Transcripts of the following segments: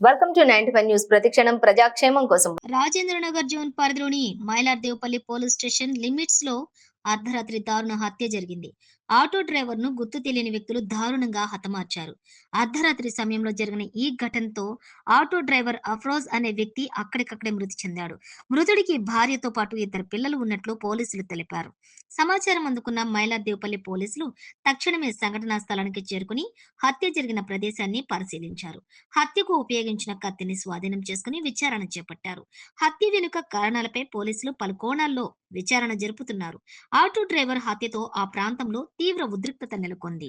Welcome to ninety five news ప్రతిక్షణం ప్రజాక్షేమం కోసం. రాజేంద్రనగర్ జోన్ పరిధిలోని మైలార్దేవపల్లి పోలీస్ స్టేషన్ లిమిట్స్లో అర్ధరాత్రి దారుణ హత్య జరిగింది. ఆటో డ్రైవర్ను గుర్తు తెలియని వ్యక్తులు దారుణంగా హతమార్చారు. అర్ధరాత్రి సమయంలో జరిగిన ఈ ఘటనతో ఆటో డ్రైవర్ అఫ్రోజ్ అనే వ్యక్తి అక్కడికక్కడే మృతి చెందాడు. మృతుడికి భార్యతో పాటు ఇద్దరు పిల్లలు ఉన్నట్లు పోలీసులు తెలిపారు. సమాచారం అందుకున్న మైలాదేవపల్లి పోలీసులు తక్షణమే సంఘటనా స్థలానికి చేరుకుని హత్య జరిగిన ప్రదేశాన్ని పరిశీలించారు. హత్యకు ఉపయోగించిన కత్తిని స్వాధీనం చేసుకుని విచారణ చేపట్టారు. హత్య వెనుక కారణాలపై పోలీసులు పలు కోణాల్లో విచారణ జరుపుతున్నారు. ఆటో డ్రైవర్ హత్యతో ఆ ప్రాంతంలో తీవ్ర ఉద్రిక్తత నెలకొంది.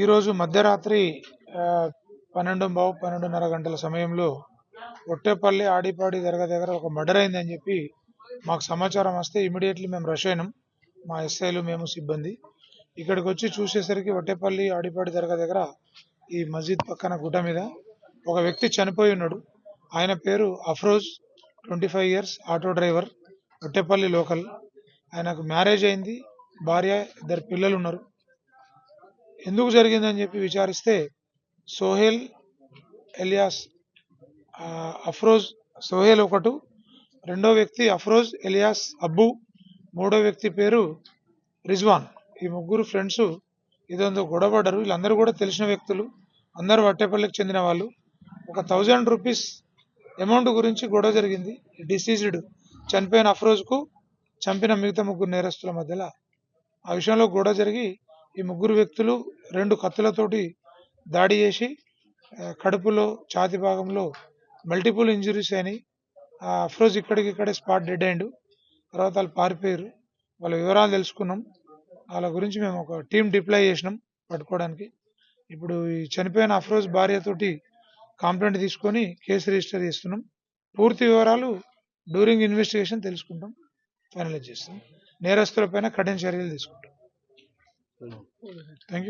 ఈరోజు మధ్యరాత్రి పన్నెండు బావు పన్నెండున్నర గంటల సమయంలో ఒట్టేపల్లి ఆడిపాడి దగ్గర దగ్గర ఒక మర్డర్ అయిందని చెప్పి మాకు సమాచారం వస్తే ఇమీడియట్లీ మేము రష్ అయినాం. మా ఎస్ఐలు మేము సిబ్బంది. ఇక్కడికి వచ్చి చూసేసరికి ఒట్టేపల్లి ఆడిపాడి దగ్గర దగ్గర ఈ మస్జిద్ పక్కన గుట్ట మీద ఒక వ్యక్తి చనిపోయి ఉన్నాడు. ఆయన పేరు Afroz twenty five years auto driver Ottepalli local. ఆయనకు మ్యారేజ్ అయింది భార్య ఇద్దరు పిల్లలు ఉన్నారు. ఎందుకు జరిగిందని చెప్పి విచారిస్తే సోహెల్ ఎలియాస్ అఫ్రోజ్ సోహెల్ ఒకటు రెండో వ్యక్తి అఫ్రోజ్ ఎలియాస్ అబ్బు మూడో వ్యక్తి పేరు రిజ్వాన్. ఈ ముగ్గురు ఫ్రెండ్స్ ఇదంతా గొడవపడ్డారు. వీళ్ళందరూ కూడా తెలిసిన వ్యక్తులు అందరూ వట్టేపల్లికి చెందిన వాళ్ళు. ఒక థౌజండ్ రూపీస్ అమౌంట్ గురించి గొడవ జరిగింది. డిసీజ్డ్ చనిపోయిన అఫ్రోజ్కు చంపిన మిగతా ముగ్గురు నేరస్తుల మధ్యలో ఆ విషయంలో గొడవ జరిగి ఈ ముగ్గురు వ్యక్తులు రెండు కత్తులతోటి దాడి చేసి కడుపులో ఛాతి భాగంలో మల్టిపుల్ ఇంజురీస్ అయినాయి. ఆ అఫ్రోజ్ ఇక్కడికి ఇక్కడే స్పాట్ డెడ్ అయిండు తర్వాత వాళ్ళు పారిపోయారు. వాళ్ళ వివరాలు తెలుసుకున్నాం. వాళ్ళ గురించి మేము ఒక టీం డిప్లై చేసినాం పట్టుకోవడానికి. ఇప్పుడు ఈ చనిపోయిన అఫ్రోజ్ భార్యతోటి కంప్లైంట్ తీసుకొని కేసు రిజిస్టర్ చేస్తున్నాం. పూర్తి వివరాలు డ్యూరింగ్ ఇన్వెస్టిగేషన్ తెలుసుకుంటాం. ఫైనలైజ్ చేస్తాం. నేరస్తులపైన కఠిన చర్యలు తీసుకుంటాం. Thank you